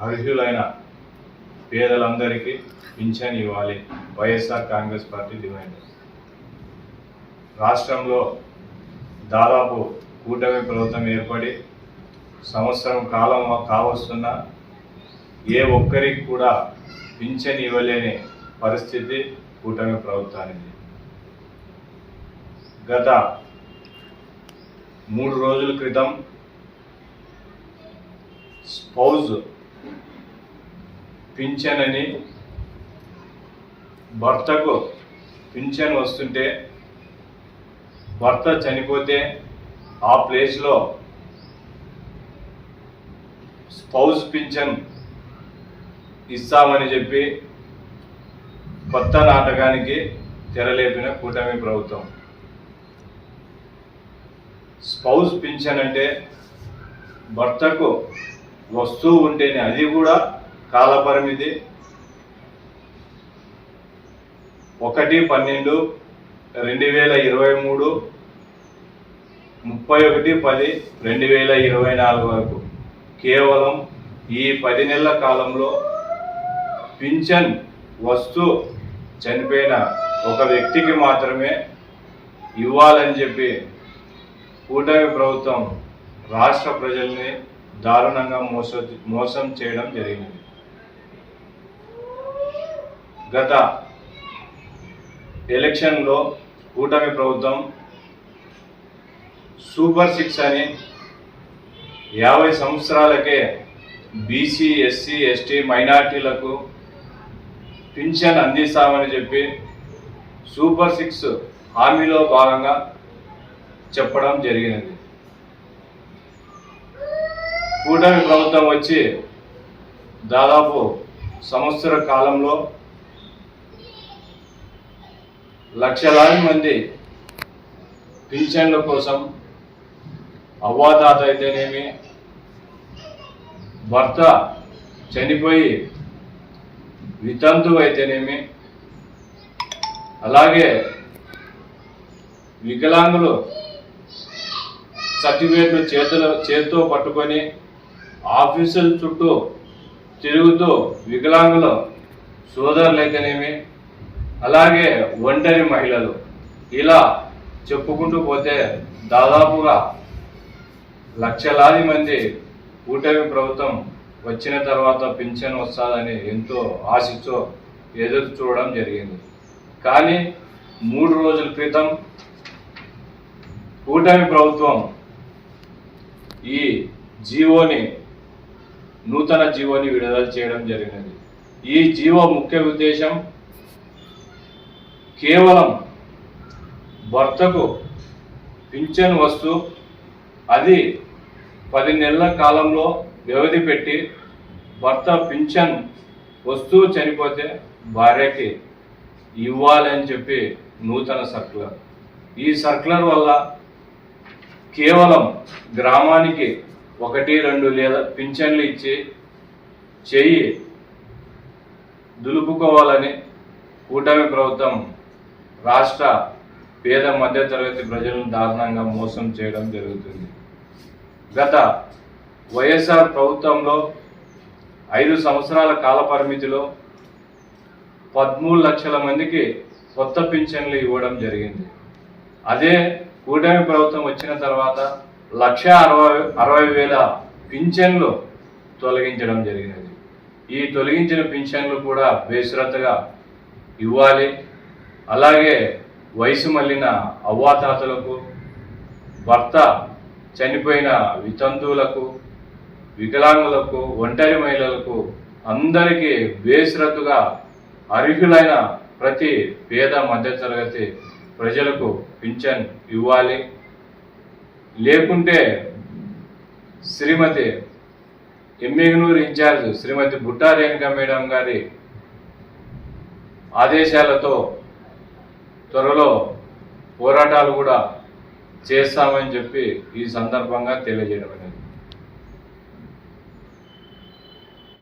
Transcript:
అర్హులైన పేదలందరికీ పింఛన్ ఇవ్వాలి. వైఎస్ఆర్ కాంగ్రెస్ పార్టీ డిమాండ్. రాష్ట్రంలో దాదాపు కూటమి ప్రభుత్వం ఏర్పడి సంవత్సరం కాలం కావస్తున్న ఏ ఒక్కరికి కూడా పింఛన్ ఇవ్వలేని పరిస్థితి కూటమి ప్రభుత్వానికి. గత మూడు రోజుల క్రితం స్పౌజ్ పింఛన్ అని భర్తకు పింఛన్ వస్తుంటే భర్త చనిపోతే ఆ ప్లేస్లో స్పౌజ్ పింఛన్ ఇస్తామని చెప్పి కొత్త నాటకానికి తెరలేపిన కూటమి ప్రభుత్వం. స్పౌజ్ పింఛన్ అంటే భర్తకు వస్తూ ఉంటేనే అది కూడా కాలపరిమితి ఒకటి పన్నెండు రెండు వేల ఇరవై మూడు ముప్పై ఒకటి పది రెండు వేల ఇరవై నాలుగు వరకు. కేవలం ఈ పది నెలల కాలంలో పింఛన్ వస్తూ చనిపోయిన ఒక వ్యక్తికి మాత్రమే ఇవ్వాలని చెప్పి కూటమి ప్రభుత్వం రాష్ట్ర ప్రజల్ని దారుణంగా మోస మోసం చేయడం జరిగింది. గత ఎలక్షన్లో కూటమి ప్రభుత్వం సూపర్ సిక్స్ అని యాభై సంవత్సరాలకే బీసీ ఎస్సీ ఎస్టీ మైనార్టీలకు పింఛన్ అందిస్తామని చెప్పి సూపర్ సిక్స్ హామీలో భాగంగా చెప్పడం జరిగినది. కూటమి ప్రభుత్వం వచ్చి దాదాపు సంవత్సర కాలంలో లక్షలాది మంది పింఛన్ల కోసం అవ్వాతాత అయితేనేమి భర్త చనిపోయి వితంతువు అయితేనేమి అలాగే వికలాంగులు సర్టిఫికేట్లు చేతులు చేత్తో పట్టుకొని ఆఫీసుల చుట్టూ తిరుగుతూ వికలాంగుల సోదరులు అయితేనేమి అలాగే ఒంటరి మహిళలు ఇలా చెప్పుకుంటూ పోతే దాదాపుగా లక్షలాది మంది కూటమి ప్రభుత్వం వచ్చిన తర్వాత పింఛన్ వస్తుందని ఎంతో ఆశతో ఎదురు చూడడం జరిగింది. కానీ మూడు రోజుల క్రితం కూటమి ప్రభుత్వం ఈ జీవోని నూతన జీవోని విడుదల చేయడం జరిగినది. ఈ జీవో ముఖ్య ఉద్దేశం కేవలం భర్తకు పింఛన్ వస్తూ అది పది నెలల కాలంలో వ్యవధి పెట్టి భర్త పింఛన్ వస్తూ చనిపోతే భార్యకి ఇవ్వాలని చెప్పి నూతన సర్కులర్ ఈ సర్కులర్ వల్ల కేవలం గ్రామానికి ఒకటి రెండు లేదా పింఛన్లు ఇచ్చి చెయ్యి దులుపుకోవాలని కూటమి ప్రభుత్వం రాష్ట్ర పేద మధ్యతరగతి ప్రజలను దారుణంగా మోసం చేయడం జరుగుతుంది. గత వైఎస్ఆర్ ప్రభుత్వంలో ఐదు సంవత్సరాల కాల పరిమితిలో పదమూడు లక్షల మందికి కొత్త పింఛన్లు ఇవ్వడం జరిగింది. అదే కూటమి ప్రభుత్వం వచ్చిన తర్వాత లక్ష అరవై అరవై వేల పింఛన్లు తొలగించడం జరిగినది. ఈ తొలగించిన పింఛన్లు కూడా బేషరతుగా ఇవ్వాలి. అలాగే వయసు మళ్ళిన అవ్వాతాతలకు భర్త చనిపోయిన వితంతువులకు వికలాంగులకు ఒంటరి మహిళలకు అందరికీ బేషరతుగా అర్హులైన ప్రతి పేద మధ్యతరగతి ప్రజలకు పింఛన్ ఇవ్వాలి. లేకుంటే శ్రీమతి ఎమ్మిగనూరు ఇన్ఛార్జ్ శ్రీమతి బుట్టా రేణుక మేడం గారి ఆదేశాలతో త్వరలో పోరాటాలు కూడా చేస్తామని చెప్పి ఈ సందర్భంగా తెలియజేయడం